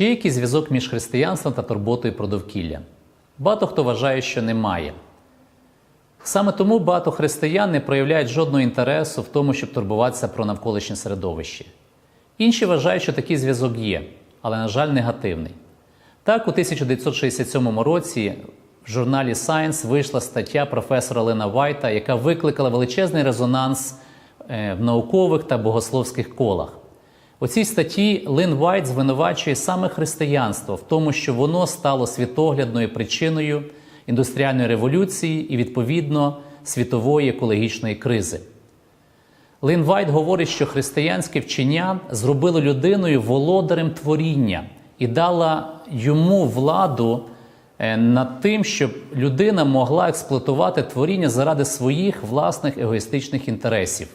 Чи є якийсь зв'язок між християнством та турботою про довкілля? Багато хто вважає, що немає. Саме тому багато християн не проявляють жодного інтересу в тому, щоб турбуватися про навколишнє середовище. Інші вважають, що такий зв'язок є, але, на жаль, негативний. Так, у 1967 році в журналі Science вийшла стаття професора Лена Вайта, яка викликала величезний резонанс е, в наукових та богословських колах. У цій статті Лин Вайт звинувачує саме християнство в тому, що воно стало світоглядною причиною індустріальної революції і, відповідно, світової екологічної кризи. Лин Вайт говорить, що християнське вчення зробило людиною володарем творіння і дало йому владу е, над тим, щоб людина могла експлуатувати творіння заради своїх власних егоїстичних інтересів.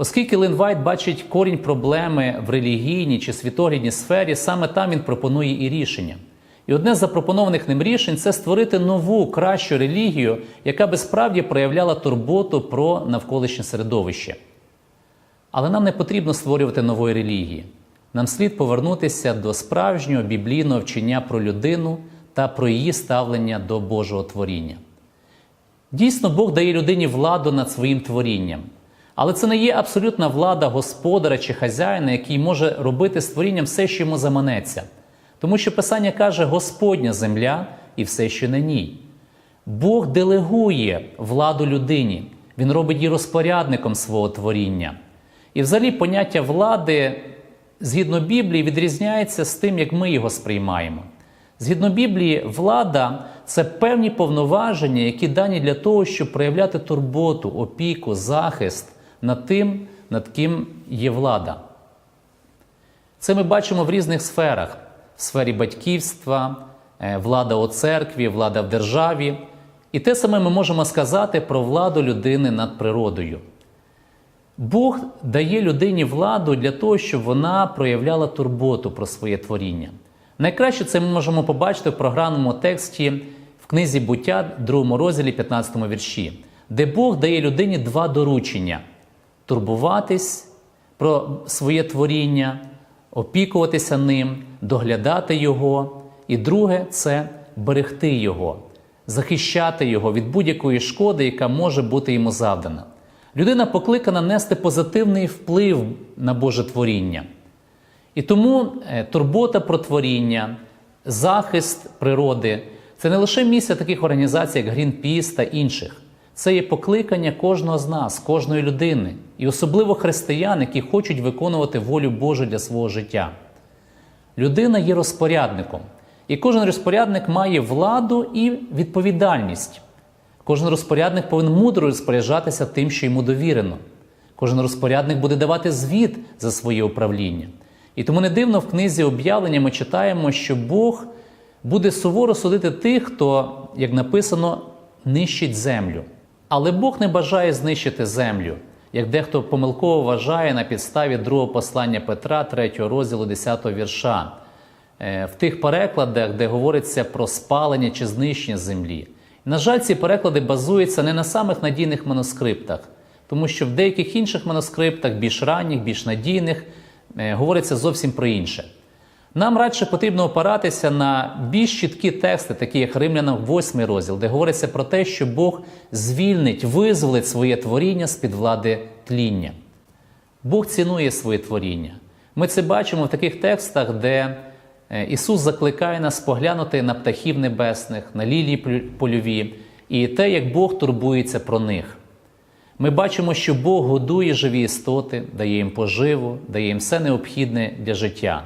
Оскільки Лин Вайт бачить корінь проблеми в релігійній чи світоглядній сфері, саме там він пропонує і рішення. І одне з запропонованих ним рішень це створити нову кращу релігію, яка би справді проявляла турботу про навколишнє середовище. Але нам не потрібно створювати нової релігії. Нам слід повернутися до справжнього біблійного вчення про людину та про її ставлення до Божого творіння. Дійсно, Бог дає людині владу над своїм творінням. Але це не є абсолютна влада господаря чи хазяїна, який може робити з творінням все, що йому заманеться. Тому що Писання каже Господня земля і все, що на ній. Бог делегує владу людині, Він робить її розпорядником свого творіння. І взагалі поняття влади згідно Біблії відрізняється з тим, як ми його сприймаємо. Згідно Біблії, влада це певні повноваження, які дані для того, щоб проявляти турботу, опіку, захист над тим, над ким є влада. Це ми бачимо в різних сферах: в сфері батьківства, е, влада у церкві, влада в державі. І те саме ми можемо сказати про владу людини над природою. Бог дає людині владу для того, щоб вона проявляла турботу про своє творіння. Найкраще це ми можемо побачити в програмному тексті в книзі буття, 2 розділі, 15 вірші, де Бог дає людині два доручення: турбуватись про своє творіння, опікуватися ним, доглядати його. І друге це берегти його, захищати його від будь-якої шкоди, яка може бути йому завдана. Людина покликана нести позитивний вплив на Боже творіння. І тому е, турбота про творіння, захист природи це не лише місце таких організацій, як Greenpeace та інших. Це є покликання кожного з нас, кожної людини, і особливо християн, які хочуть виконувати волю Божу для свого життя. Людина є розпорядником, і кожен розпорядник має владу і відповідальність. Кожен розпорядник повинен мудро розпоряджатися тим, що йому довірено. Кожен розпорядник буде давати звіт за своє управління. І тому не дивно в книзі об'явлення ми читаємо, що Бог буде суворо судити тих, хто, як написано, нищить землю. Але Бог не бажає знищити землю, як дехто помилково вважає на підставі другого послання Петра, 3 розділу 10 вірша, Е, в тих перекладах, де говориться про спалення чи знищення землі. На жаль, ці переклади базуються не на самих надійних манускриптах, тому що в деяких інших манускриптах, більш ранніх, більш надійних, е, говориться зовсім про інше. Нам радше потрібно опиратися на більш чіткі тексти, такі як Римлянам 8 розділ, де говориться про те, що Бог звільнить, визволить своє творіння з під влади тління. Бог цінує своє творіння. Ми це бачимо в таких текстах, де е, Ісус закликає нас поглянути на птахів небесних, на лілії польові і те, як Бог турбується про них. Ми бачимо, що Бог годує живі істоти, дає їм поживу, дає їм все необхідне для життя.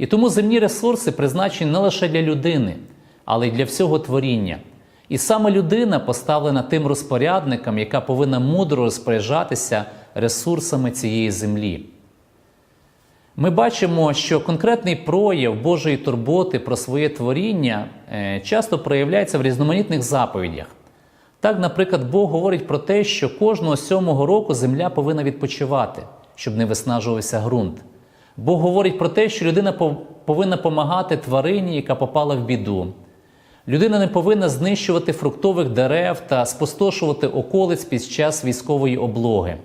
І тому земні ресурси призначені не лише для людини, але й для всього творіння. І саме людина поставлена тим розпорядником, яка повинна мудро розпоряджатися ресурсами цієї землі. Ми бачимо, що конкретний прояв Божої турботи про своє творіння е, часто проявляється в різноманітних заповідях. Так, наприклад, Бог говорить про те, що кожного сьомого року земля повинна відпочивати, щоб не виснажувався ґрунт. Бог говорить про те, що людина повинна допомагати тварині, яка попала в біду. Людина не повинна знищувати фруктових дерев та спустошувати околиць під час військової облоги.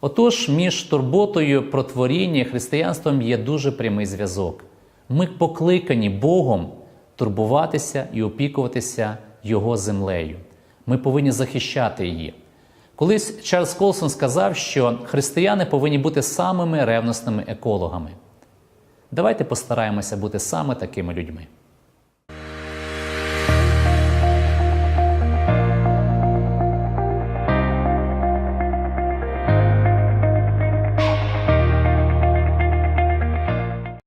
Отож, між турботою про творіння і християнством є дуже прямий зв'язок. Ми покликані Богом турбуватися і опікуватися Його землею. Ми повинні захищати її. Колись Чарльз Колсон сказав, що християни повинні бути самими ревносними екологами. Давайте постараємося бути саме такими людьми.